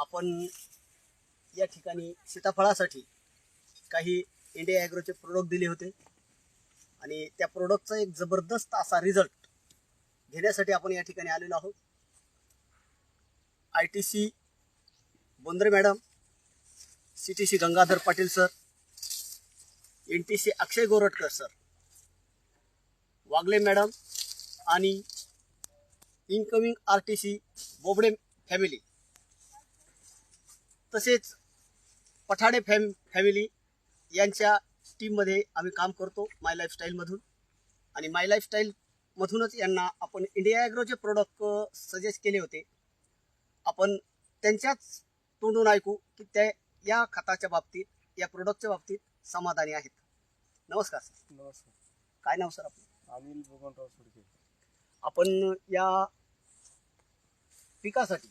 आपण या ठिकाणी सीताफळासाठी काही इंडिया ॲग्रोचे प्रोडक्ट दिले होते. आणि त्या प्रोडक्टचा एक जबरदस्त असा रिझल्ट घेण्यासाठी आपण या ठिकाणी आलेलो आहोत. I T C Bondre madam C T C Gangadhar Patil sir N T C Akshay Goratkar sir Wagle madam आणि incoming R T C Bobde family तसेच पठाडे फॅम फॅमिली यांच्या टीममध्ये आम्ही काम करतो माय लाईफस्टाईलमधून आणि माय लाईफस्टाईलमधूनच यांना आपण इंडिया ॲग्रोचे प्रोडक्ट सजेस्ट केले होते. आपण त्यांच्याच तोंडून ऐकू की त्या या खताच्या बाबतीत या प्रोडक्टच्या बाबतीत समाधानी आहेत. नमस्कार सर. नमस्कार. काय नाव सर आपलं? अनिल भगवानराव सुडके. आपण या पिकासाठी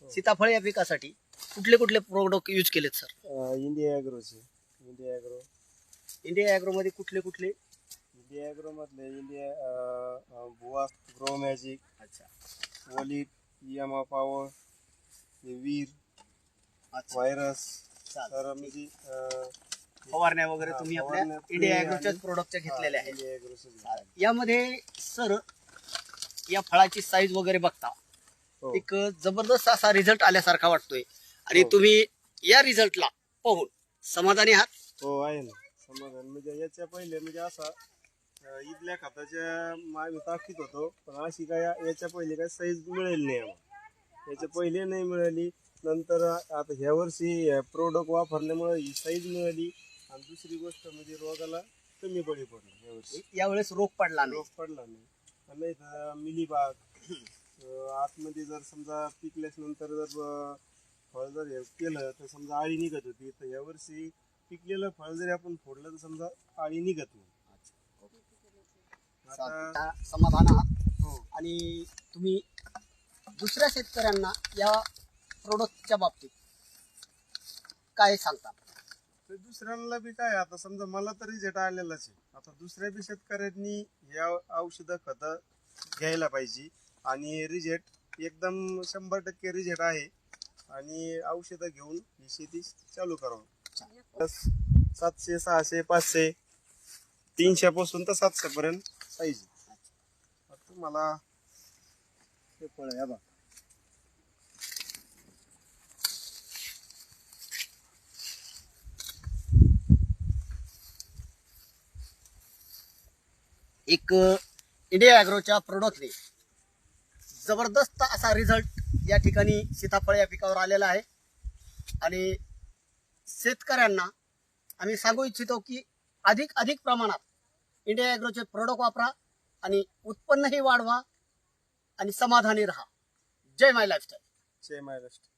हो. सीताफळ या पिकासाठी कुठले कुठले प्रोडक्ट यूज केलेत सर अं, इंडिया ॲग्रोचे इंडिया ॲग्रो इंडिया ॲग्रोमध्ये कुठले कुठले? इंडिया ॲग्रो मधले इंडिया अं, अं, बुवा ग्रो मॅजिक अच्छा. वॉलिट इएमआ पॉवर हे वीर अच्छा. व्हायरस चालेल. तर म्हणजे अं, फवारण्या वगैरे हा, तुम्ही आपल्या फवारण्या इंडिया ॲग्रोच्याच आणि- प्रोडक्टच्या घेतलेल्या हा, आहेत. इंडिया ॲग्रोचे. यामध्ये सर या फळाची साईज वगैरे बघता. हो. एक जबरदस्त असा रिझल्ट आल्यासारखा वाटतोय. आणि हो. तुम्ही या रिझल्टला पाहून समाधानी आहात? हो आहे ना. समाधान. म्हणजे याच्या पहिले म्हणजे असा अं, इथल्या खताच्या आम्ही ताकीद होतो पण अशी काय याच्या पहिले काय साईज मिळेल नाही आम्हाला. याच्या पहिले नाही मिळाली. नंतर आता ह्या वर्षी प्रोडक्ट वापरल्यामुळे ही साईज मिळाली. आणि दुसरी गोष्ट म्हणजे रोगाला कमी बळी पडला यावर्षी यावेळेस रोग पडला नाही. रोग पडला नाही. आणि नाही तर मिलीबाग अं, आतमध्ये जर समजा पिकल्यास नंतर जर अं, फळ जर हे केलं तर समजा आळी निघत होती तर यावर्षी पिकलेलं फळ जरी आपण फोडलं तर समजा आळी निघत नाही. आता समाधान आहात. हो. आणि तुम्ही दुसऱ्या शेतकऱ्यांना या प्रोडक्टच्या बाबतीत काय सांगता? तर दुसऱ्यांना बी काय आता समजा मला तरी रिजेट आलेलाच आहे. आता दुसऱ्या बी शेतकऱ्यांनी या औषधं खतं घ्यायला पाहिजे. आणि रिजेट एकदम शंभर टक्के रिजेट आहे. आणि औषधं घेऊन ही शेती चालू करावं. प्लस सातशे सहाशे पाचशे तीनशे पासून तर सातशे पर्यंत पाहिजे. तुम्हाला हे फळ आहे बा एक इंडिया ॲग्रोच्या प्रोडक्टने जबरदस्त असा रिझल्ट या ठिकाणी सीताफळ या पिकावर आलेला आहे. आणि शेतकऱ्यांना आम्ही सांगू इच्छितो की अधिक अधिक प्रमाणात इंडिया ॲग्रोचे प्रोडक्ट वापरा आणि उत्पन्नही वाढवा आणि समाधानी राहा. जय माय लाईफस्टाईल जय माय महाराष्ट्र